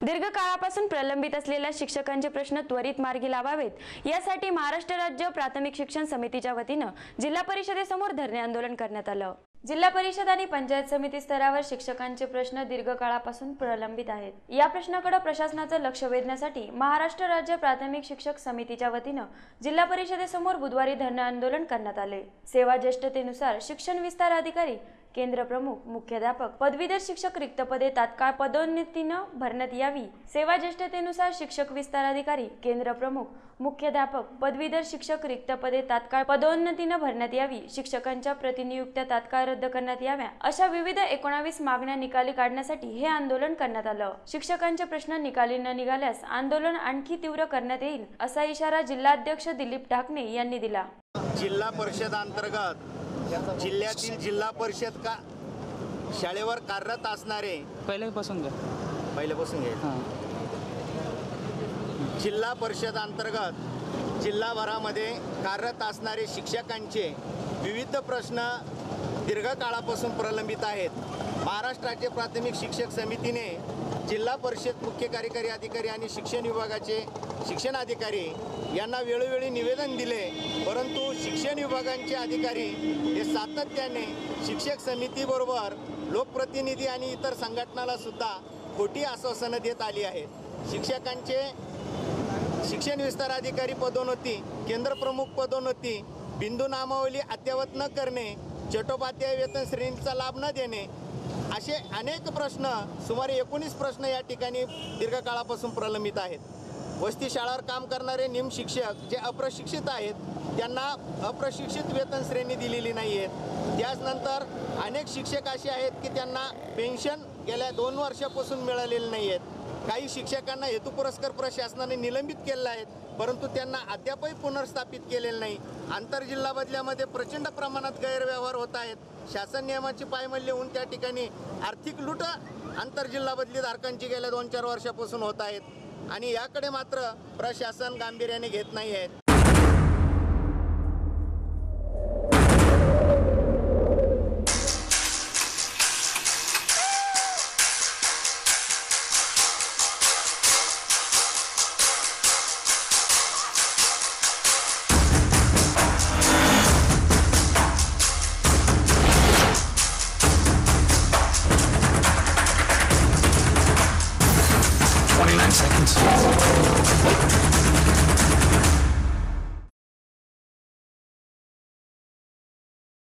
दीर्घकाळापासून प्रलंबित असलेल्या शिक्षकांचे प्रश्न त्वरित मार्गी लावावेत. यासाठी महाराष्ट्र राज्य प्राथमिक शिक्षण समितीच्या वतीनं जिल्हा परिषदेसमोर धरणे आंदोलन करण्यात आलं. जिल्हा परिषद आणि पंचायत समिती स्तरावर शिक्षकांचे प्रश्न दीर्घकाळापासून प्रलंबित आहेत. या प्रश्नाकडे प्रशासनाचं लक्ष वेधण्यासाठी महाराष्ट्र राज्य प्राथमिक शिक्षक समितीच्या वतीनं जिल्हा परिषदेसमोर बुधवारी धरणे आंदोलन करण्यात आले. सेवा ज्येष्ठतेनुसार शिक्षण विस्तार अधिकारी केंद्र प्रमुख मुख्याध्यापक पदवीधर शिक्षक रिक्त पदे तात्काळ पदोन्नतीनं भरण्यात यावी. सेवा ज्येष्ठतेनुसार शिक्षक विस्तार अधिकारी केंद्रप्रमुख मुख्याध्यापक पदवीधर शिक्षक रिक्त पदे तात्काळ पदोन्नतीनं भरण्यात यावी. शिक्षकांच्या प्रतिनियुक्त्या तात्काळ रद्द करण्यात याव्या. अशा विविध एकोणावीस मागण्या निकाली काढण्यासाठी हे आंदोलन करण्यात आलं. शिक्षकांचे प्रश्न निकाली न निघाल्यास आंदोलन आणखी तीव्र करण्यात येईल असा इशारा जिल्हाध्यक्ष दिलीप ढाकणे यांनी दिला. जिल्हा परिषद अंतर्गत जिल्ह्यातील जिल्हा परिषद का शाळेवर कार्यरत असणारे पहिल्यापासून घ्या. पहिल्यापासून घे हां. जिल्हा परिषद अंतर्गत जिल्हाभरामध्ये कार्यरत असणारे शिक्षकांचे विविध प्रश्न दीर्घकाळापासून प्रलंबित आहेत. महाराष्ट्र राज्य प्राथमिक शिक्षक समितीने जिल्हा परिषद मुख्य कार्यकारी अधिकारी आणि शिक्षण विभागाचे शिक्षण अधिकारी यांना वेळोवेळी निवेदन दिले. परंतु शिक्षण विभागांचे अधिकारी हे सातत्याने शिक्षक समितीबरोबर लोकप्रतिनिधी आणि इतर संघटनाला सुद्धा खोटी आश्वासनं देत आली आहेत. शिक्षकांचे शिक्षण विस्तार अधिकारी पदोन्नती केंद्रप्रमुख पदोन्नती बिंदू नामावली अद्ययावत न करणे चटोपाध्याय वेतन श्रेणीचा लाभ न देणे असे अनेक प्रश्न सुमारे एकोणीस प्रश्न या ठिकाणी दीर्घकाळापासून प्रलंबित आहेत. वस्ती शाळावर काम करणारे निम शिक्षक जे अप्रशिक्षित आहेत त्यांना अप्रशिक्षित वेतन श्रेणी दिलेली नाही आहेत त्याचनंतर अनेक शिक्षक असे आहेत की त्यांना पेन्शन गेल्या दोन वर्षापासून मिळालेले नाही आहेत काही शिक्षकांना हेतू पुरस्कार प्रशासनाने निलंबित केलेले आहेत परंतु त्यांना अद्यापही पुनर्स्थापित केलेलं नाही. आंतरजिल्हा बदल्यामध्ये प्रचंड प्रमाणात गैरव्यवहार होत आहेत. शासन नियमाची पायमल्ली होऊन त्या ठिकाणी आर्थिक लूट आंतरजिल्हा बदली धारकांची गेल्या दोन चार वर्षापासून होत आहेत. आणि याकडे मात्र प्रशासन गांभीर्याने घेत नाही आहेत. seconds.